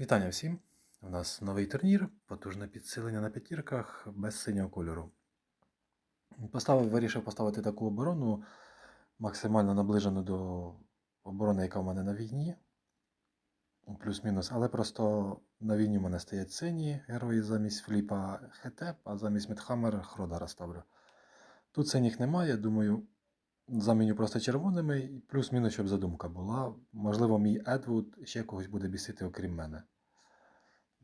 Вітання всім! У нас новий турнір, потужне підсилення на п'ятірках без синього кольору. Поставив, вирішив поставити таку оборону, максимально наближену до оборони, яка в мене на війні. Плюс-мінус, але просто на війні в мене стоять сині герої замість фліпа Хетеп, а замість Медхаммер Хродара ставлю. Тут синіх немає, думаю, заміню просто червоними, плюс-мінус, щоб задумка була. Можливо, мій Едвуд ще когось буде бісити, окрім мене.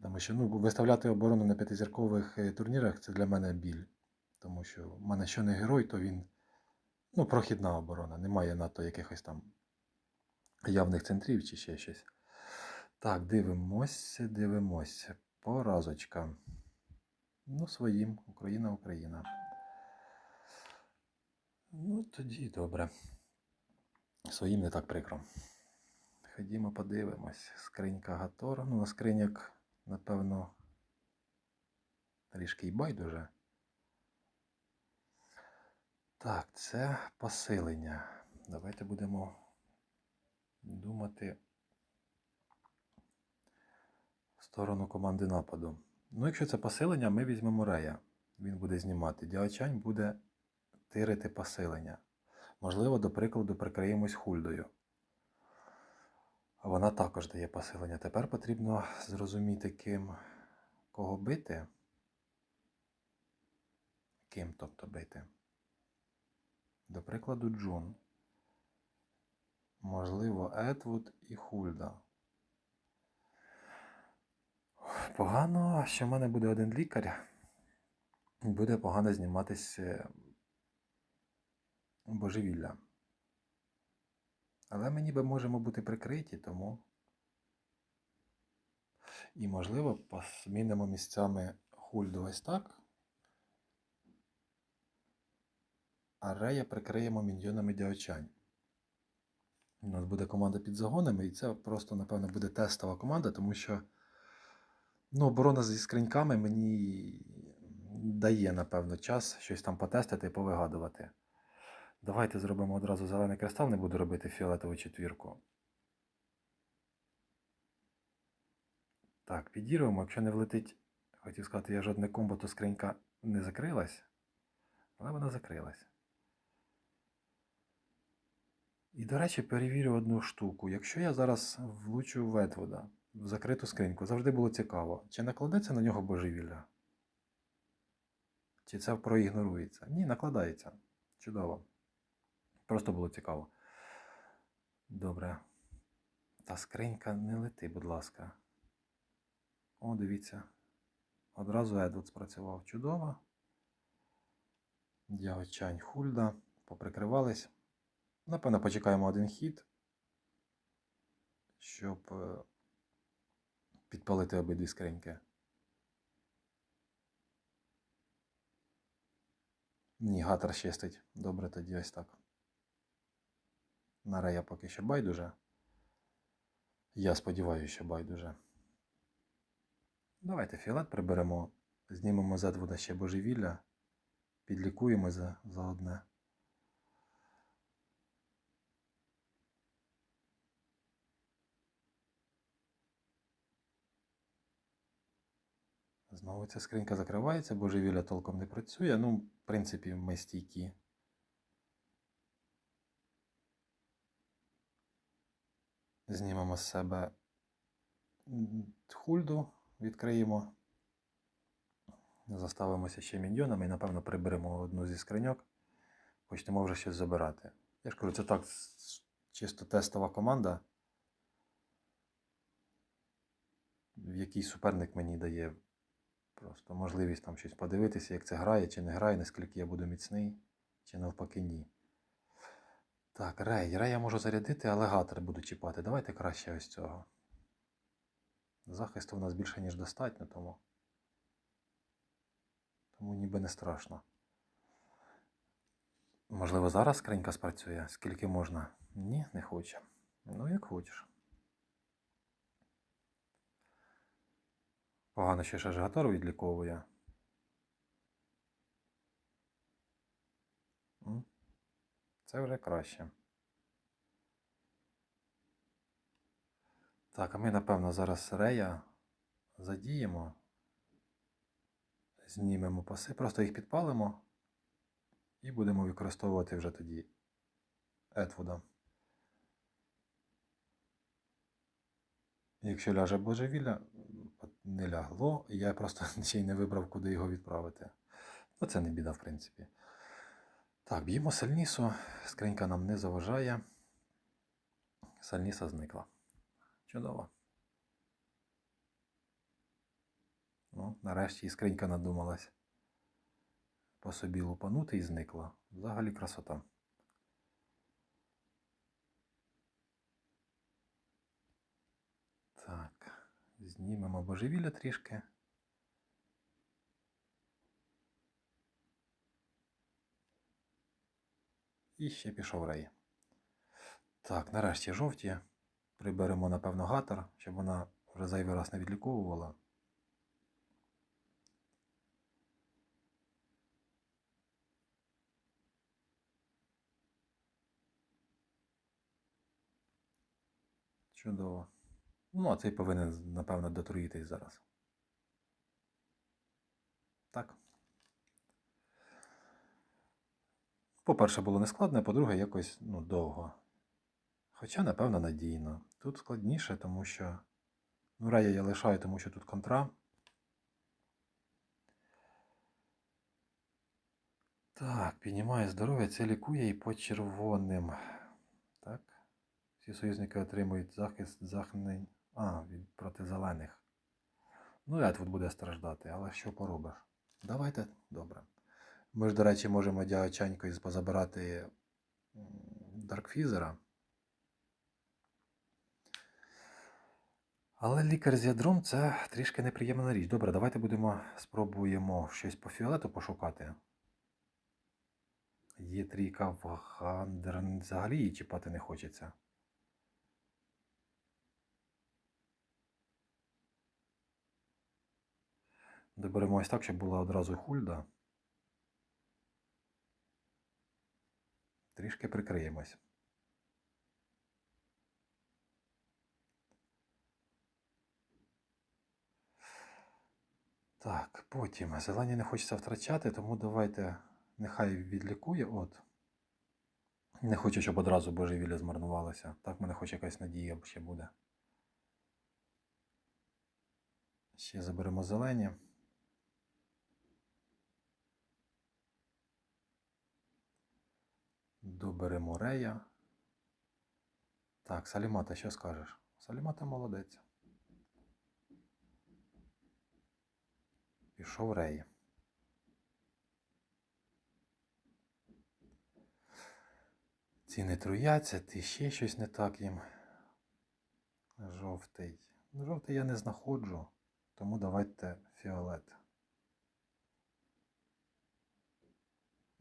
Тому що ну, виставляти оборону на п'ятизіркових е, турнірах це для мене біль. Тому що в мене що не герой, то він ну, прохідна оборона. Немає надто якихось там явних центрів чи ще щось. Так, дивимося, дивимося. Поразочка. Ну, своїм. Україна, Україна. Ну, тоді добре. Своїм не так прикро. Ходімо, подивимось. Скринька Гатор. Ну, на скриняк, напевно, трішки й байдуже. Так, це посилення. Давайте будемо думати в сторону команди нападу. Ну, якщо це посилення, ми візьмемо Рея. Він буде знімати. Діачань буде тирити посилення. Можливо, до прикладу, прикриємось хульдою. Вона також дає посилення. Тепер потрібно зрозуміти, ким кого бити. Ким, тобто бити. До прикладу, Джун. Можливо, Едвуд і Хульда. Погано, що в мене буде один лікар. Буде погано зніматися божевілля. Але ми ніби можемо бути прикриті, тому. І, можливо, змінимо місцями хульду ось так. А рея прикриємо міньйонами діочань. У нас буде команда під загонами, і це просто, напевно, буде тестова команда, тому що ну, оборона зі скриньками мені дає, напевно, час щось там потестити і повигадувати. Давайте зробимо одразу зелений кристал, не буду робити фіолетову четвірку. Так, підірвемо, якщо не влетить, хотів сказати, я жодне комбо, то скринька не закрилась, але вона закрилась. І, до речі, перевірю одну штуку. Якщо я зараз влучу в Едвуда, в закриту скриньку, завжди було цікаво, чи накладеться на нього божевілля? Чи це проігнорується? Ні, накладається. Чудово. Просто було цікаво. Добре. Та скринька не лети, будь ласка. О, дивіться. Одразу Едвуд спрацював чудово. Дягочань Хульда. Поприкривались. Напевно, почекаємо один хід, щоб е, підпалити обидві скриньки. Ні, гатер щастить. Добре, тоді ось так. На рея поки що байдуже. Я сподіваюся, що байдуже. Давайте фіолет приберемо, знімемо з Едвуда ще божевілля, підлікуємо за, за одне. Знову ця скринька закривається, божевілля толком не працює. Ну, в принципі, ми стійкі. Знімемо з себе хульду, відкриємо. Заставимося ще міньйонами і, напевно, приберемо одну зі скриньок. Почнемо вже щось забирати. Я ж кажу, це так чисто тестова команда, в якій суперник мені дає просто можливість там щось подивитися, як це грає, чи не грає, наскільки я буду міцний, чи навпаки ні. Так, рей. Рей я можу зарядити, але гатер буду чіпати. Давайте краще ось цього. Захисту в нас більше, ніж достатньо, тому. Тому ніби не страшно. Можливо, зараз скринька спрацює, скільки можна. Ні, не хоче. Ну, як хочеш. Погано, що ще ж гатор відліковує. Це вже краще. Так, а ми, напевно, зараз рея задіємо. Знімемо паси, просто їх підпалимо і будемо використовувати вже тоді Етвуда. Якщо ляже божевілля, не лягло, я просто ще й не вибрав, куди його відправити. Ну, це не біда, в принципі. Так, б'ємо сальнісу, скринька нам не заважає. Сальніса зникла. Чудово. Ну, нарешті і скринька надумалась по собі лупанути і зникла. Взагалі красота. Так, знімемо божевілля трішки. І ще пішов рей. Так, нарешті жовті. Приберемо, напевно, гатор, щоб вона вже зайвий раз не відліковувала. Чудово. Ну, а цей повинен, напевно, дотруїтись зараз. Так. По-перше, було нескладно, по-друге, якось ну, довго. Хоча, напевно, надійно. Тут складніше, тому що. Ну, рая я лишаю, тому що тут контра. Так, піднімає здоров'я, це лікує і по червоним. Так. Всі союзники отримують захист захнень. А, від проти зелених. Ну, Етвуд буде страждати, але що поробиш? Давайте, добре. Ми ж, до речі, можемо дягачанькою позабирати Даркфізера. Але лікар з ядром це трішки неприємна річ. Добре, давайте будемо спробуємо щось по фіолету пошукати. Є трійка в Гандер, взагалі її чіпати не хочеться. Доберемо ось так, щоб була одразу хульда. Трішки прикриємось. Так, потім зелені не хочеться втрачати, тому давайте нехай відлікує. От. Не хочу, щоб одразу божевілля змарнувалося. Так, в мене хоч якась надія ще буде. Ще заберемо зелені. Доберемо рея. Так, Салімата, що скажеш? Салімата молодець. Пішов рей. Ці не труяться, ти ще щось не так їм. Жовтий. Жовтий я не знаходжу, тому давайте фіолет.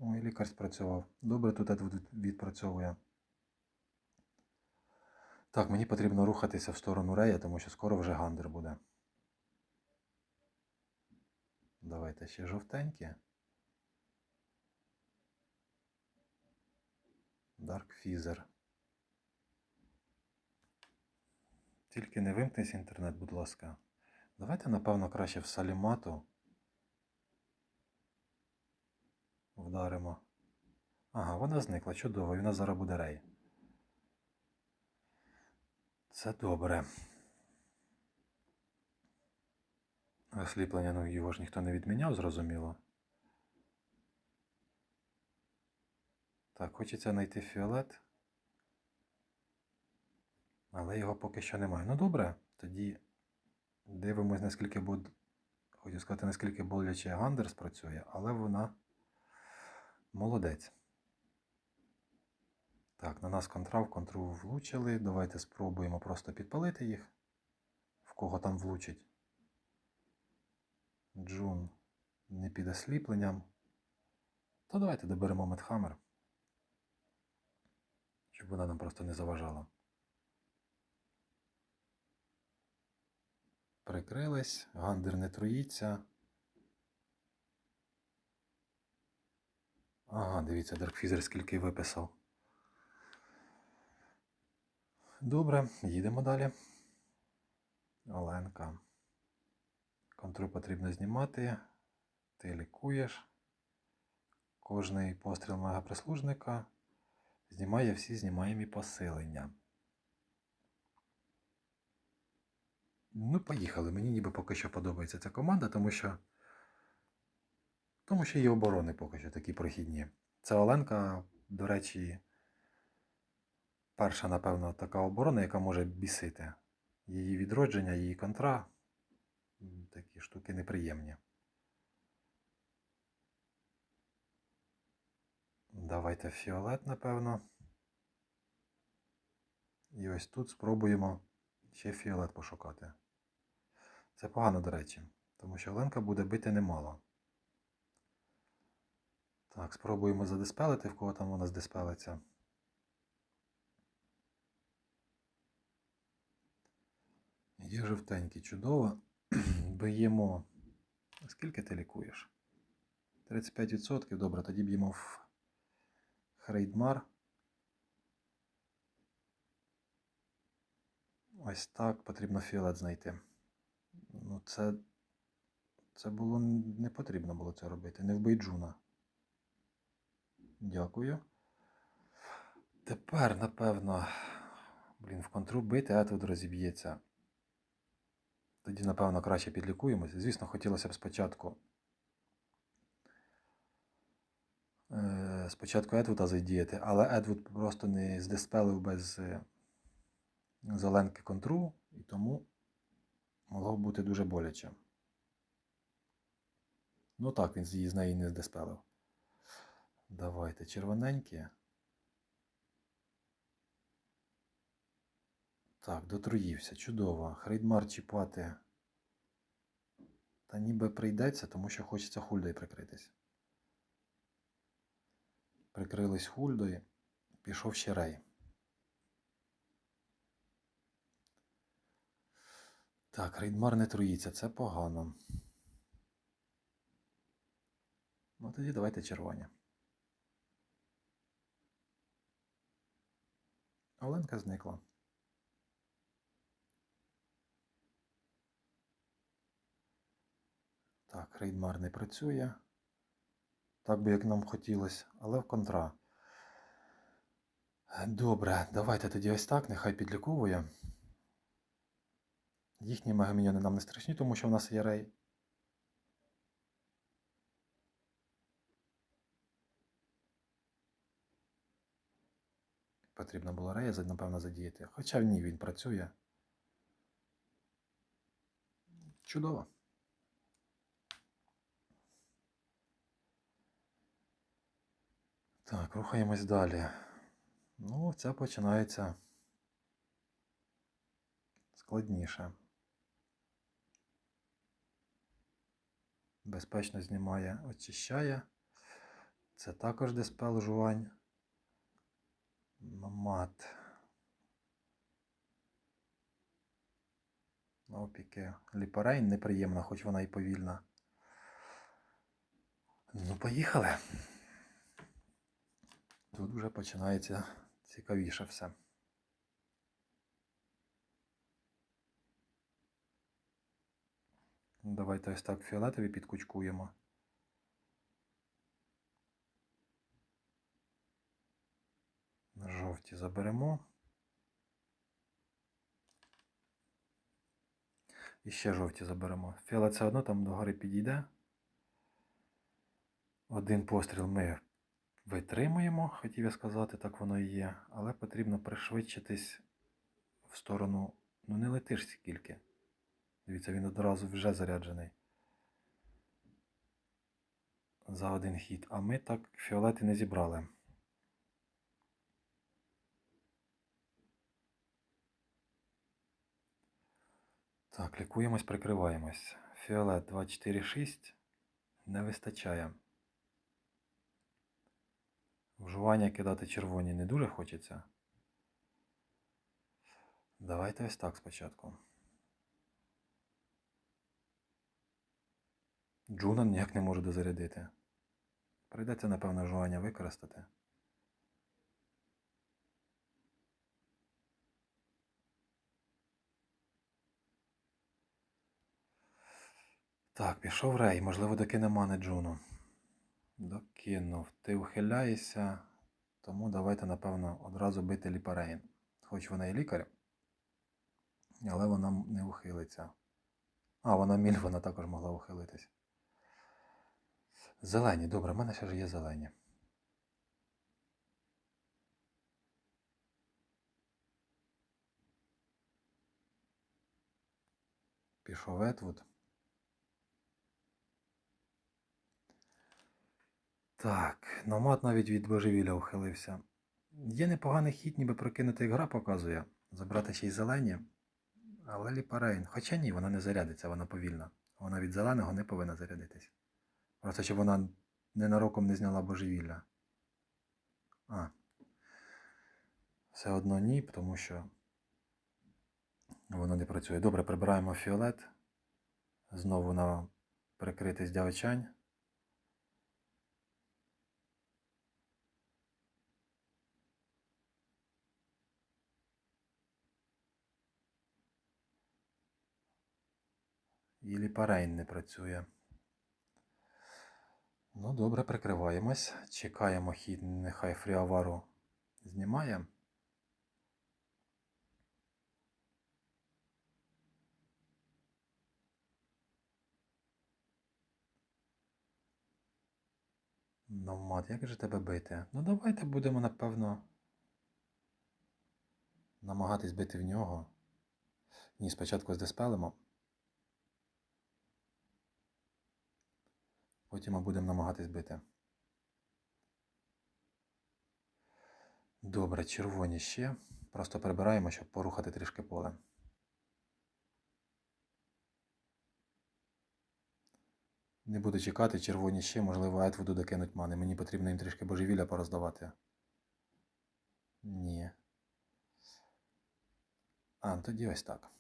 Ой, лікар спрацював. Добре тут відпрацьовує. Так, мені потрібно рухатися в сторону Рея, тому що скоро вже гандер буде. Давайте ще жовтеньке. Dark Feather. Тільки не вимкнись інтернет, будь ласка. Давайте, напевно, краще в салімату. Вдаримо. Ага, вона зникла. Чудово, і вона зараз буде рей. Це добре. Осліплення, ну його ж ніхто не відміняв, зрозуміло. Так, хочеться знайти фіолет. Але його поки що немає. Ну добре, тоді дивимось, наскільки буде. Хочу сказати, наскільки боляче Гандер спрацює, але вона молодець. Так, на нас контра в контру влучили. Давайте спробуємо просто підпалити їх. В кого там влучить. Джун не під осліпленням. То давайте доберемо Медхаммер. Щоб вона нам просто не заважала. Прикрились, гандер не труїться. Ага, дивіться, Даркфізер скільки виписав. Добре, їдемо далі. Оленка. Контру потрібно знімати. Ти лікуєш. Кожний постріл мегаприслужника знімає всі знімаємі посилення. Ну, поїхали. Мені ніби поки що подобається ця команда, тому що. Тому що її оборони поки що такі прохідні. Це Оленка, до речі, перша, напевно, така оборона, яка може бісити. Її відродження, її контра. Такі штуки неприємні. Давайте фіолет, напевно. І ось тут спробуємо ще фіолет пошукати. Це погано, до речі, тому що Оленка буде бити немало. Так, спробуємо задиспелити, в кого там вона здиспелиться. Є жовтенький, чудово. Б'ємо. Скільки ти лікуєш? 35%. Добре, тоді б'ємо в Хрейдмар. Ось так потрібно фіолет знайти. Ну, це. Це було не потрібно було це робити. Не вбий Джуна. Дякую. Тепер, напевно, блін, в контру бити, а тут розіб'ється. Тоді, напевно, краще підлікуємося. Звісно, хотілося б спочатку. Е, спочатку Едвуда задіяти, але Едвуд просто не здиспелив без е, зеленки контру, і тому могло б бути дуже боляче. Ну так, він з неї не здиспелив. Давайте червоненькі. Так, дотруївся. Чудово. Хрейдмар чіпати. Та ніби прийдеться, тому що хочеться хульдою прикритись. Прикрились хульдою. Пішов ще рей. Так, рейдмар не труїться, це погано. Ну тоді давайте червоні. Оленка зникла. Так, рейдмар не працює. Так би як нам хотілося, але в контра. Добре, давайте тоді ось так, нехай підліковує. Їхні мегамініони нам не страшні, тому що в нас є рей. Потрібно було рея, напевно, задіяти. Хоча в ній він працює. Чудово. Так, рухаємось далі. Ну, це починається складніше. Безпечно знімає, очищає. Це також диспел жувань. Мат. Опіки. Ліпарейн неприємна, хоч вона і повільна. Ну, поїхали. Тут вже починається цікавіше все. Давайте ось так фіолетові підкучкуємо. Жовті заберемо. І ще жовті заберемо. Фіолет все одно там догори підійде. Один постріл ми витримуємо, хотів я сказати, так воно і є. Але потрібно пришвидшитись в сторону. Ну не летиш скільки. Дивіться, він одразу вже заряджений. За один хід. А ми так фіолети не зібрали. Так, лікуємось, прикриваємось. Фіолет 246 не вистачає. Вживання кидати червоні не дуже хочеться. Давайте ось так спочатку. Джунан ніяк не може дозарядити. Прийдеться, напевно, жування використати. Так, пішов рей, можливо, докине мани Джуну. Докинув. Ти ухиляєшся, тому давайте, напевно, одразу бити ліпарейн. Хоч вона і лікар, але вона не ухилиться. А, вона міль, вона також могла ухилитись. Зелені, добре, в мене ще ж є зелені. Пішов Етвуд. Так, номад навіть від божевілля ухилився. Є непоганий хід, ніби прокинути як гра показує. Забрати ще й зелені. Але ліпарейн. Хоча ні, вона не зарядиться, вона повільна. Вона від зеленого не повинна зарядитись. Просто щоб вона ненароком не зняла божевілля. А. Все одно ні, тому що воно не працює. Добре, прибираємо фіолет. Знову на прикритий здявичань. І ліпарейн не працює. Ну, добре, прикриваємось. Чекаємо хід, нехай фріавару знімає. Номад, як же тебе бити? Ну давайте будемо, напевно, намагатись бити в нього. Ні, спочатку здеспелимо. Потім ми будемо намагатись бити. Добре, червоні ще. Просто прибираємо, щоб порухати трішки поле. Не буду чекати, червоні ще, можливо, Етвуду докинуть мани. Мені потрібно їм трішки божевілля пороздавати. Ні. А, ну тоді ось так.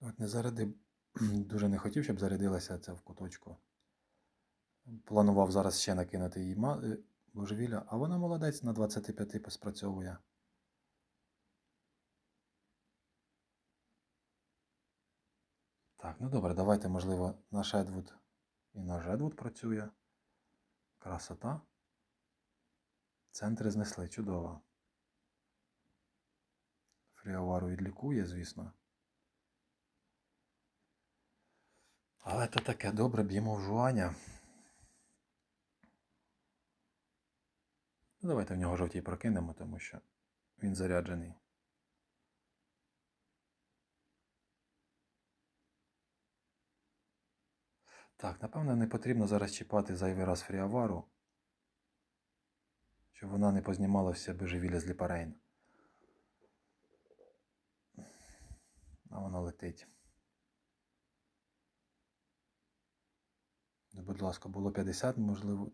От не зарядив. Дуже не хотів, щоб зарядилася це в куточку. Планував зараз ще накинути ма- е, божевілля, а вона молодець на 25 спрацьовує. Так, ну добре, давайте, можливо, наш Едвуд і наш Едвуд працює. Красота. Центри знесли, чудово. Фріовару відлікує, звісно. Але то таке добре б'ємо в. Ну, давайте в нього жовтій прокинемо, тому що він заряджений. Так, напевно, не потрібно зараз чіпати зайвий раз фріавару, щоб вона не познімала все божевілля з ліпарейн. А вона летить. Будь ласка, було 50, можливо,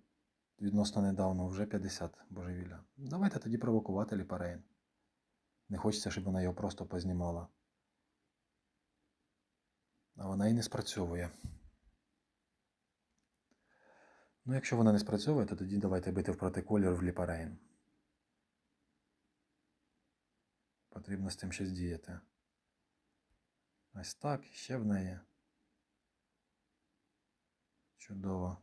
відносно недавно вже 50 божевілля. Давайте тоді провокувати ліпарейн. Не хочеться, щоб вона його просто познімала. А вона і не спрацьовує. Ну, якщо вона не спрацьовує, то тоді давайте бити в протиколір в ліпарейн. Потрібно з цим щось діяти. Ось так, ще в неї. Чудово.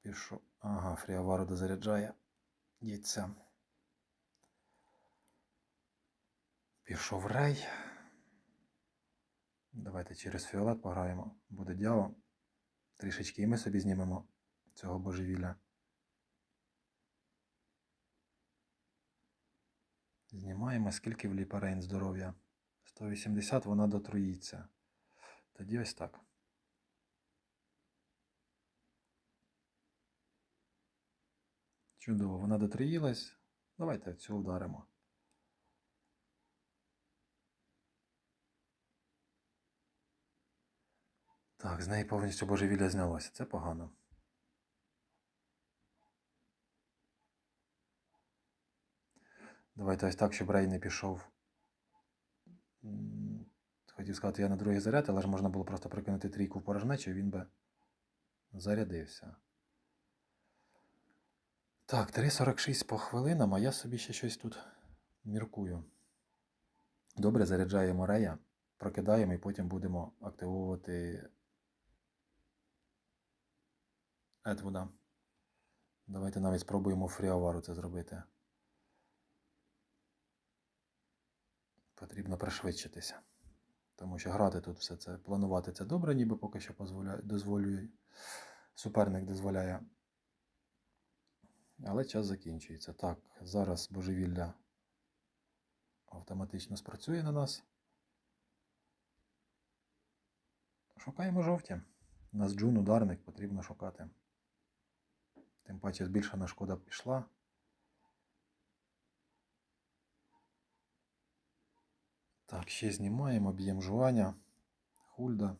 Пішов. Ага, фріавару дозаряджає. Яйця. Пішов рей. Давайте через фіолет пограємо. Буде дьявол. Трішечки і ми собі знімемо цього божевілля. Знімаємо, скільки в ліпарейн здоров'я. 180 вона дотруїться. Тоді ось так. Чудово, вона дотруїлась. Давайте цю вдаримо. Так, з неї повністю божевілля знялося. Це погано. Давайте ось так, щоб Рей не пішов. Хотів сказати, я на другий заряд, але ж можна було просто прикинути трійку в порожнечу, і він би зарядився. Так, 3.46 по хвилинам, а я собі ще щось тут міркую. Добре, заряджаємо рея, прокидаємо і потім будемо активовувати Едвуда. Давайте навіть спробуємо фріавару це зробити. Потрібно пришвидшитися. Тому що грати тут все це, планувати це добре, ніби поки що дозволює, суперник дозволяє. Але час закінчується. Так, зараз божевілля автоматично спрацює на нас. Шукаємо жовті. Нас джун ударник потрібно шукати. Тим паче збільшена шкода пішла. Так, ще знімаємо, об'єм жуаня, хульда.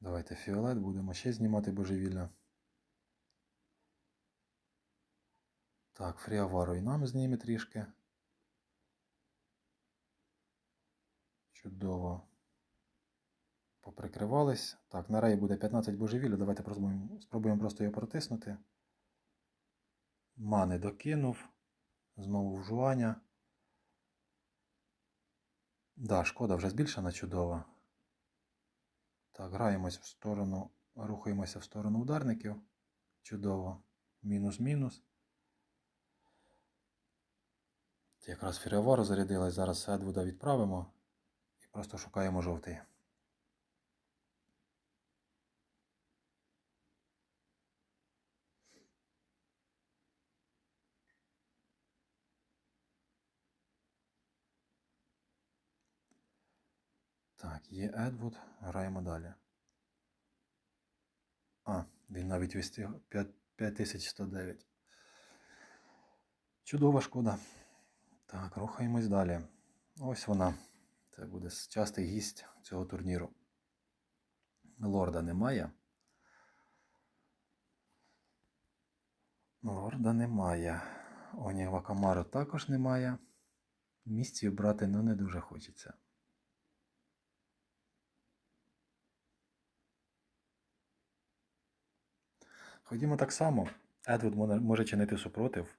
Давайте фіолет будемо ще знімати божевілля. Так, фріавару і нам зніме трішки. Чудово. Поприкривались. Так, на рей буде 15 божевілля. Давайте спробуємо, спробуємо просто його протиснути. Мани докинув. Знову вжування. Да, шкода вже збільшена чудова. Так, граємось в сторону, рухаємося в сторону ударників. Чудово. Мінус-мінус. Якраз фіріавару зарядилась, зараз Едвуда відправимо і просто шукаємо жовтий. Так, є Едвуд, граємо далі. А, він навіть вистиг 5109. Чудова шкода. Так, рухаємось далі. Ось вона. Це буде частий гість цього турніру. Лорда немає. Лорда немає. Оніва Камару також немає. Місців брати ну не дуже хочеться. Ходімо так само. Едвуд може чинити супротив.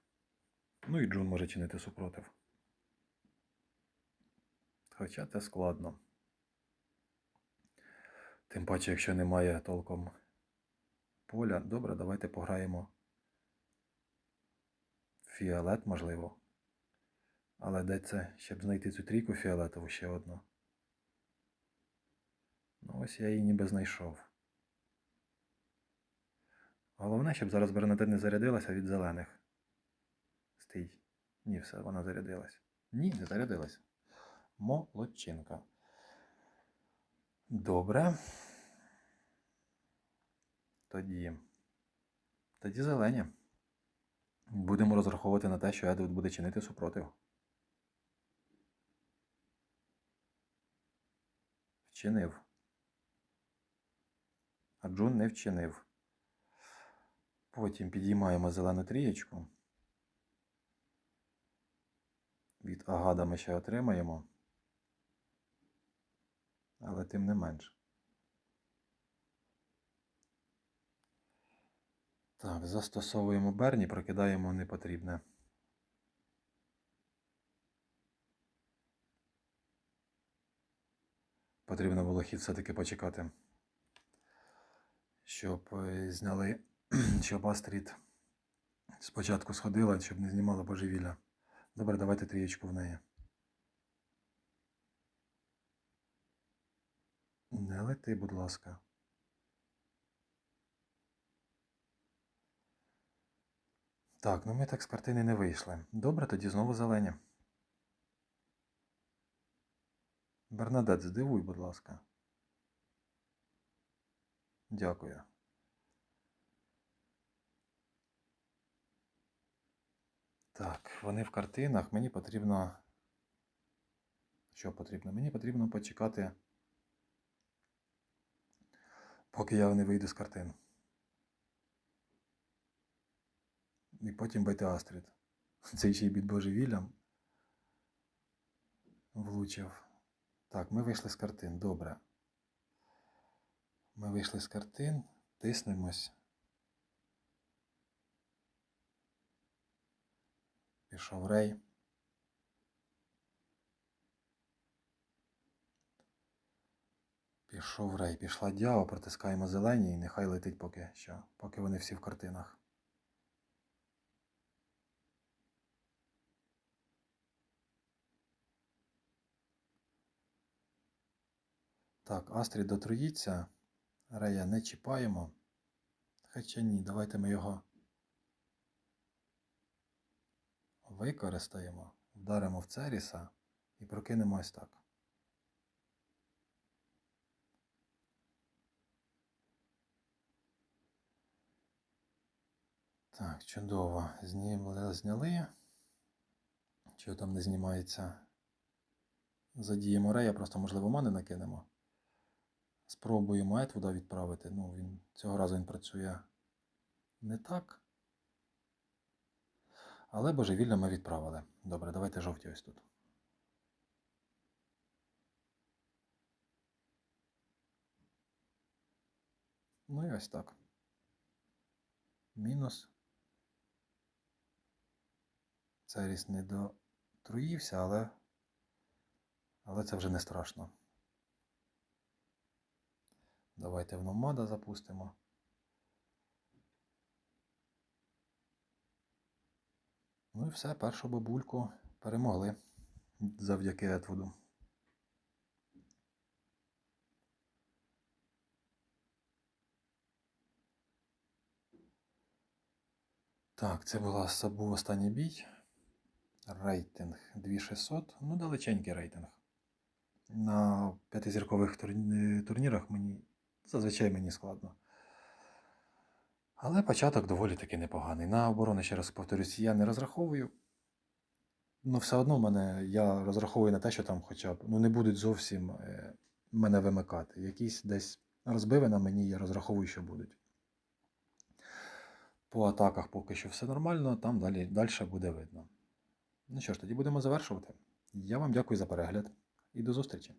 Ну і Джун може чинити супротив. Хоча це складно. Тим паче, якщо немає толком поля, добре, давайте пограємо фіолет, можливо. Але де це, щоб знайти цю трійку фіолетову ще одну? Ну ось я її ніби знайшов. Головне, щоб зараз Бернадет не зарядилася від зелених. Стій. Ні, все, вона зарядилась. Ні, не зарядилась. Молодчинка. Добре. Тоді. Тоді зелені. Будемо розраховувати на те, що Едвуд буде чинити супротив. Вчинив. А Джун не вчинив. Потім підіймаємо зелену трієчку. Від агада ми ще отримаємо. Але тим не менш. Так, застосовуємо берні, прокидаємо непотрібне. Потрібно було хід все-таки почекати, щоб е, зняли, щоб Астрід спочатку сходила, щоб не знімала божевілля. Добре, давайте трієчку в неї. Не лети, будь ласка. Так, ну ми так з картини не вийшли. Добре, тоді знову зелені. Бернадет, здивуй, будь ласка. Дякую. Так, вони в картинах. Мені потрібно. Що потрібно? Мені потрібно почекати, поки я не вийду з картин. І потім бити Астрід. Цей ще й під божевіллям влучив. Так, ми вийшли з картин. Добре. Ми вийшли з картин, тиснемось. Пішов рей. Пішов рей, пішла дява, протискаємо зелені і нехай летить поки що, поки вони всі в картинах. Так, Астрід дотруїться. Рея не чіпаємо. Хоча ні, давайте ми його використаємо, вдаримо в Церіса і прокинемо ось так. Так, чудово. Зняли, зняли. Чого там не знімається? Задіємо рея, просто, можливо, мани накинемо. Спробуємо Етвуда відправити. Ну, він цього разу він працює не так. Але божевілля ми відправили. Добре, давайте жовті ось тут. Ну і ось так. Мінус. Церіс не дотруївся, але. Але це вже не страшно. Давайте в номада запустимо. Ну і все, першу бабульку перемогли завдяки Етвуду. Так, це була, був останній бій. Рейтинг 2600. Ну, далеченький рейтинг. На п'ятизіркових турнірах мені зазвичай мені складно. Але початок доволі таки непоганий. На оборону, ще раз повторюсь, я не розраховую. Ну, все одно мене, я розраховую на те, що там хоча б ну, не будуть зовсім е, мене вимикати. Якісь десь розбиви на мені, я розраховую, що будуть. По атаках поки що все нормально, там далі, далі буде видно. Ну що ж, тоді будемо завершувати. Я вам дякую за перегляд і до зустрічі.